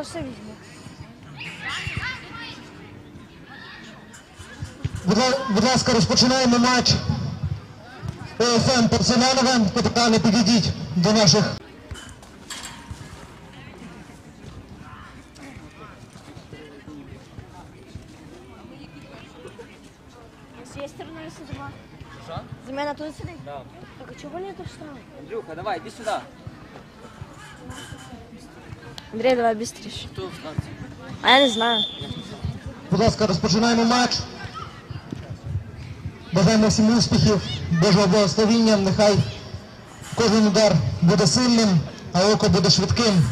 просто візьму. Будь, ласка, розпочинаємо матч. ОФМ Порцелянове. Капітани, підійдіть до наших. З цієї сторони сидимо. За мене тут сидить? Да. Так а чого вони тут стали? Андрюха, давай, иди сюда. Андрій, давай станции? А я не знаю. Будь ласка, розпочинаємо матч. Бажаємо всім успіхів, Божого благословіння. Нехай кожен удар буде сильним, а око буде швидким.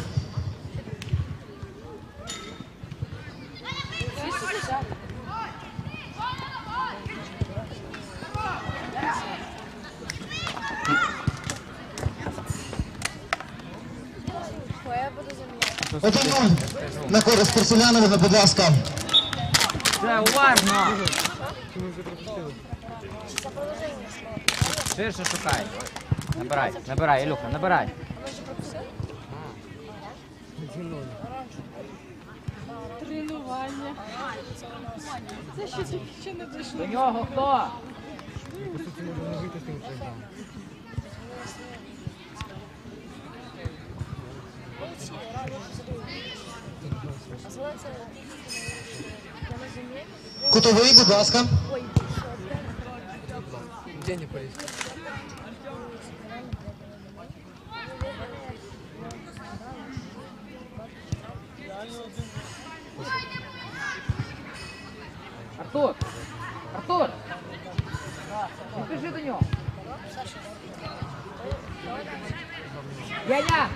Я буду заміняти. 1-0 на користь Порцелянового, будь ласка. Да, уважно. Ширше шукай. Набирай, набирай, Ілюха, набирай. Тренування. Це ще не дійшло. До нього хто? Кутовий, будь ласка. Артур! Артур! Не біжи до нього. Яня!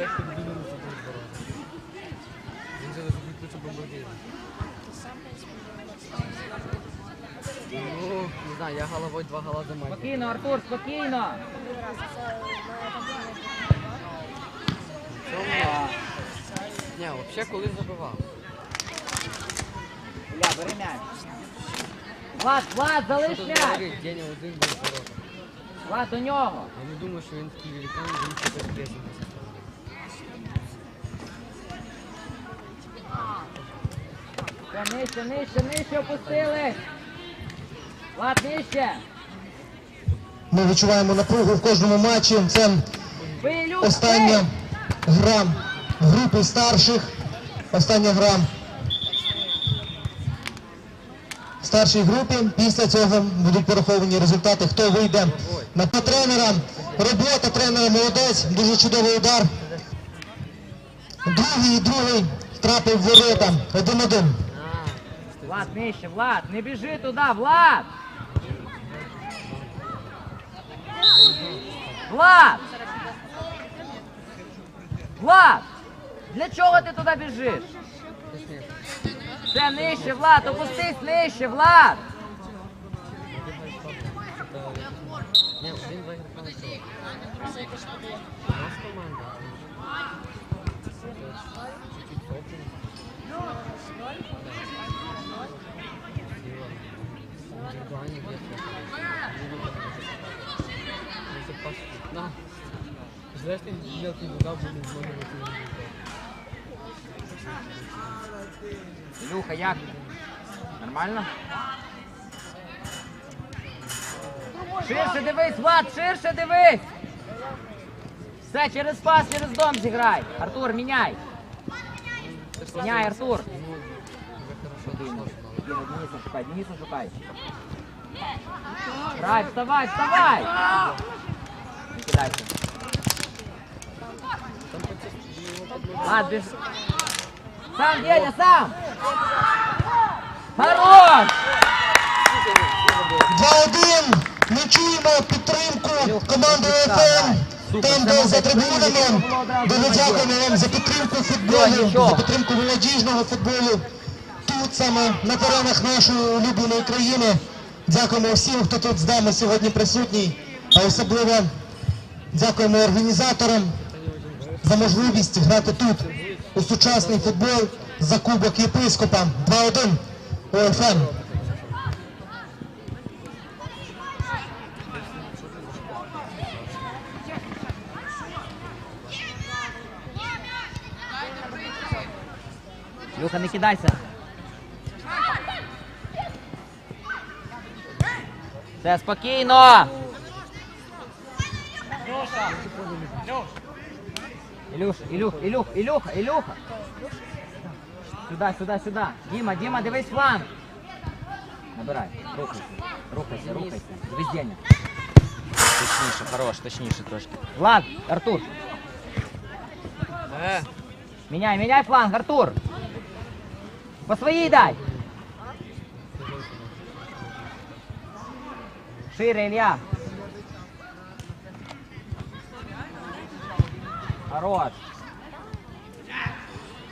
Ну, не знаю, я головой два гола за матч. Спокійно, Артур, спокійно! Ні, взагалі коли забивав. Ілля, бери м'яч. Влад, Влад, залиш м'яч! один був. Влад, до нього! Я не думаю, що він такий великан, він тепер пресінг Все, нижче, нижче, нижче опустили! Влад, нижче! Ми відчуваємо напругу в кожному матчі. Це остання гра в групі старших. Остання гра в старшій групі. Після цього будуть пораховані результати. Хто вийде на тренера. Робота тренера молодець, дуже чудовий удар. Другий, і другий втрапив ворота. Один-один. Влад, нижче, Влад, не біжи туди, Влад! Влад! Влад! Для чого ти туди біжиш? Це нижче, Влад, опустись нижче, Влад! Ні, один Что мелкий удар будет много Ілюха, як? Нормально? Ширше дивись, Влад, ширше дивись! Все, через пас, через дом зіграй. Артур, міняй. Міняй, Артур. Дениса шукай, Дениса шукай. Грай, вставай, вставай! Не кидайся. Біж... Сам, Деня, сам! Хорош! 2-1. Ми чуємо підтримку команди ОФМ. Там, де за трибунами. Дуже дякуємо вам за підтримку футболу, за підтримку молодіжного футболу. Тут саме на теренах нашої улюбленої країни. Дякуємо всім, хто тут з нами сьогодні присутній. А особливо дякуємо організаторам за можливість грати тут у сучасний футбол за кубок єпископа 2-1 ОФМ. Юха, не кидайся. Все, спокійно. Леша, Ілюш, Ілюх, Ілюх, Ілюха, Ілюха. Сюди, сюди, сюди. Діма, Діма, дивись фланг. Набирай, рухайся, рухайся, рухайся. Дивись Деня. Точніше, хорош, точніше трошки. Влад, Артур. Е, Меняй, меняй фланг, Артур. По своей дай. Шире, Илья. Хорош.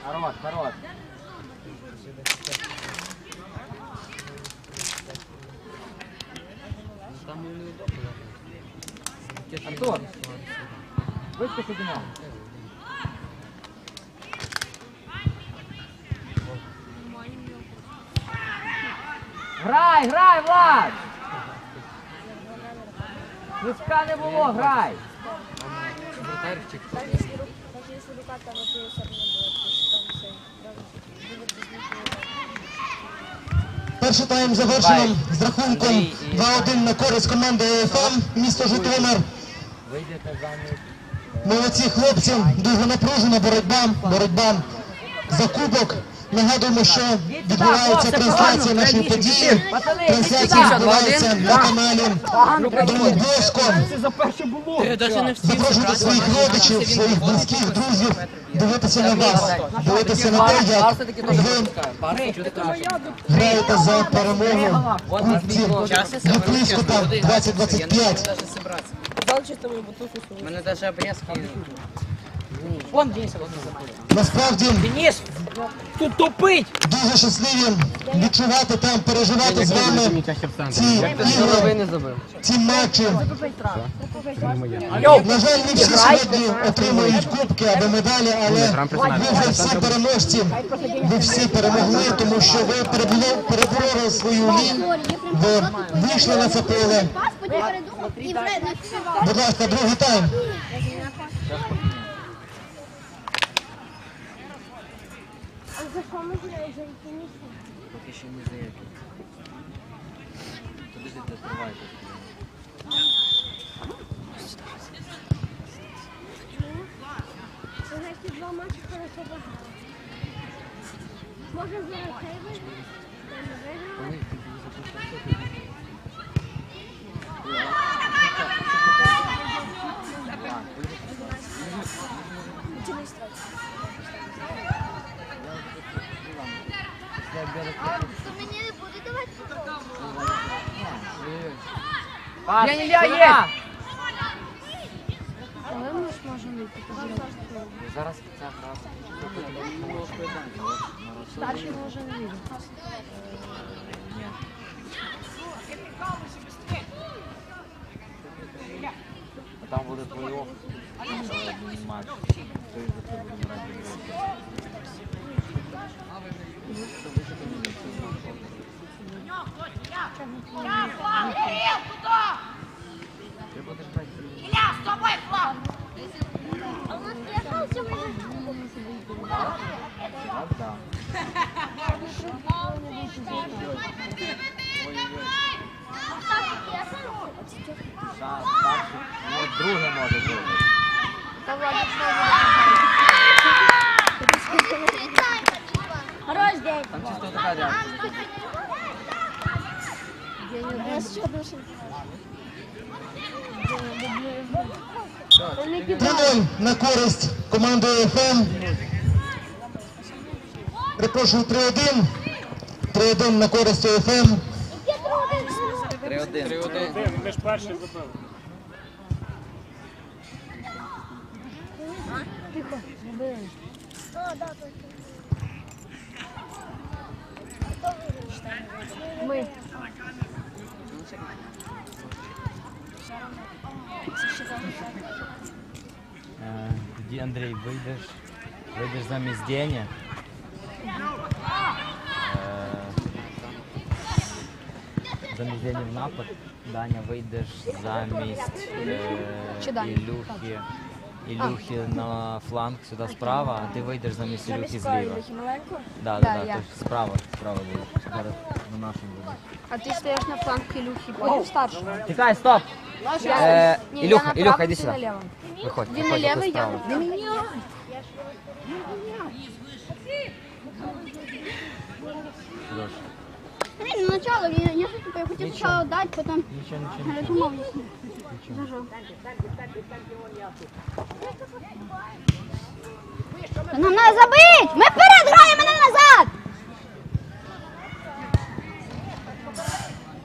Хорош, хорош. Артур. Выскочи Дима. Грай, грай, Влад! Свистка не було, грай! Вратарчик. Рука там от все равно была, потому что там все, даже будет без них. Перший тайм завершено з рахунком Андрій і- 2-1 на користь команди ФМ місто Житомир. Вийдете замість. Молодці хлопці, дуже напружена боротьба, боротьба за кубок. Нагадуємо, що відбувається трансляція нашої події. Трансляція відбувається на каналі встиг Запрошуйте своїх родичів, своїх близьких, друзів. Дивитися на вас, дивитися на те, як ви граєте за перемогу. Ну, близько там 20-25. У мене навіть обрезки. Вон Денис, вот Насправді Денис, тут топить! дуже щасливі відчувати там, переживати з вами ці ігри, ці матчі. На жаль, не всі сьогодні отримують кубки або медалі, але ви вже всі переможці, ви всі перемогли, тому що ви перебороли свою лінь, ви вийшли на це поле. Пас, потім передумав і вже. Будь ласка, другий тайм. А за що ми граємо? За які місця? Поки ще не здається. Подожди, ти відкривайте. Це значить два матчі хорошо багато. Може зараз цей виграти? Та не виграли? То мені не буде давати Пас, Илья, є! Але ми ж можемо вийти. Зараз ця гра. Старший може не вийти. А Там буде плей-офф. Матч. Це будемо грати друге може бути. Хорош день. Не 3-0 на користь команди ФМ. Перепрошую, 3-1. 3-1 на користь ФМ. 3-1. 3-1. Ми. Тоді Андрій вийдеш, вийдеш замість Дені. Е, Замість Дені в напад. Даня вийдеш замість е, Чи Даня? Ілюхи Ілюхи на фланг сюди справа, а ти вийдеш замість Ілюхи зліва. Ілюхи маленько. Да, да, Да, да, я. то ж справа, справа буде. Зараз на нашому буде. А ти стоїш на фланг Ілюхи, поняв старшого. Тікай, стоп! Я- Е, Ні, Ілюха, я на Ілюха, правому, іди ти на сюди. лівому. Виходь, Він виходь, на хто лівий, я справа. на Не міняй. Льош, Блин, ну начало, я, я, же, типа, я хотел Ничего. сначала дать, потом Нічого, нічого. я думал, если... Та Нам надо забить! Ми вперед граємо, а не назад!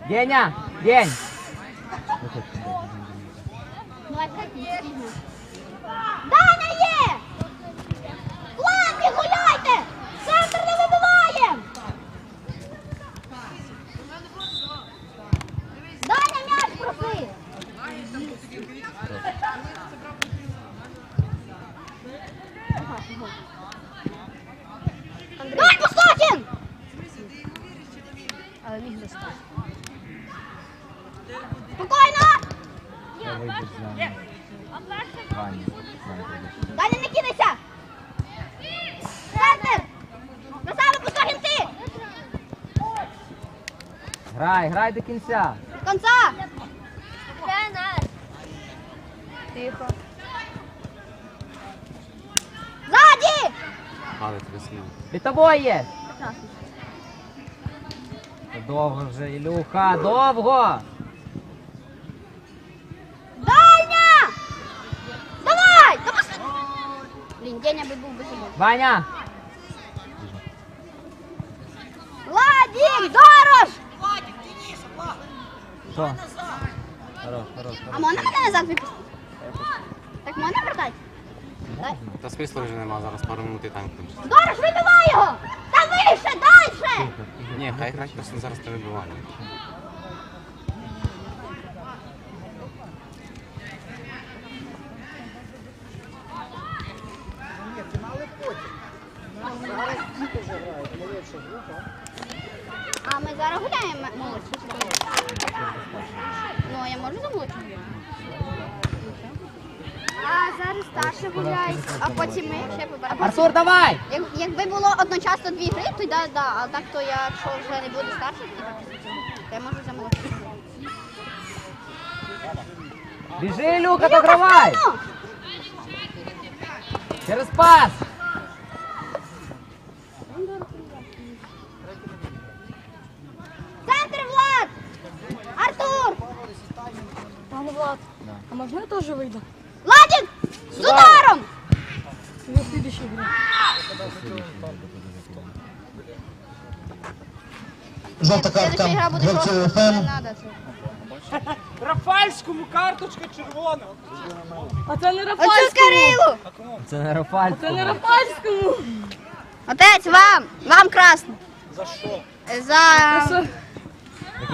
Деня! День! 耶！Грай, грай до кінця. До конца! Тихо. Ззаді! Але красиво. Під тобою є. Довго вже, Ілюха, довго! Дальня! Давай! Да Блін, Деня би був би собою. Ваня! Владик, Дорош! Що? Хорош, хорош, А хорош. можна мене назад випустити? Так можна вертати? Та смислу вже нема, зараз пару минут і там кончиться. Дорош, вибивай його! Та вище, дальше! Ні, хай грать просто зараз не вибиває. А ми зараз гуляємо молодші. Ну, а я можу за молодшим? А зараз старший гуляє. А потім ми ще поберемо. Артур, давай! Як, якби було одночасно дві гри, то да, да. А так то я, якщо вже не буду старшим, то я можу за молодшим. Біжи, Ілюха, догравай! Ну, Через пас! Влад, а можна я теж вийду? Владик! З ударом! На Следующая картка гра буде гравцю ФМ. Рафальському карточка червона. А це не Рафальському. Це не Рафальського. Це не Рафальському. Отець, вам! Вам красно! За що? За... Це